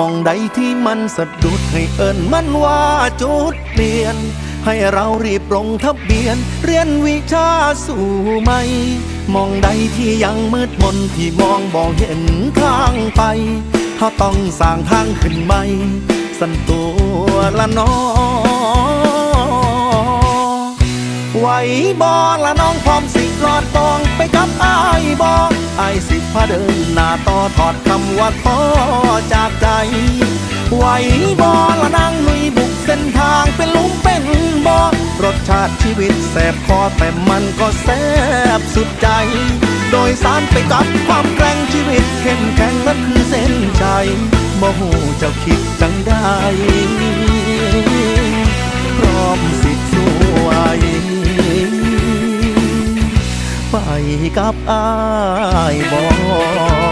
มองใดที่มันสะดุดให้เอิญมันว่าจุดเปลี่ยน ให้เรารีบลงทะเบียน เรียนวิชาสู่ไหมมองใดที่ยังมืดมนที่มองบ่เห็นทางไปเขาต้องสร้างทางขึ้นใหม่สันตัวละน้อไหวบอละน้องพร้อมสิ สิพาเดินหน้าต่อถอดคำว่าท้อจากใจ ไหวบอละนางลุยบุกเส้นทางเป็นลุมเป็นบอรสชาติชีวิตแสบคอแต่มันก็แสบสุดใจ โดยสารไปกับความแกร่งชีวิตเข้มแข็งนั่นคือเส้นชัยบ่หูเจ้าคิดจังได้ กับอายบอ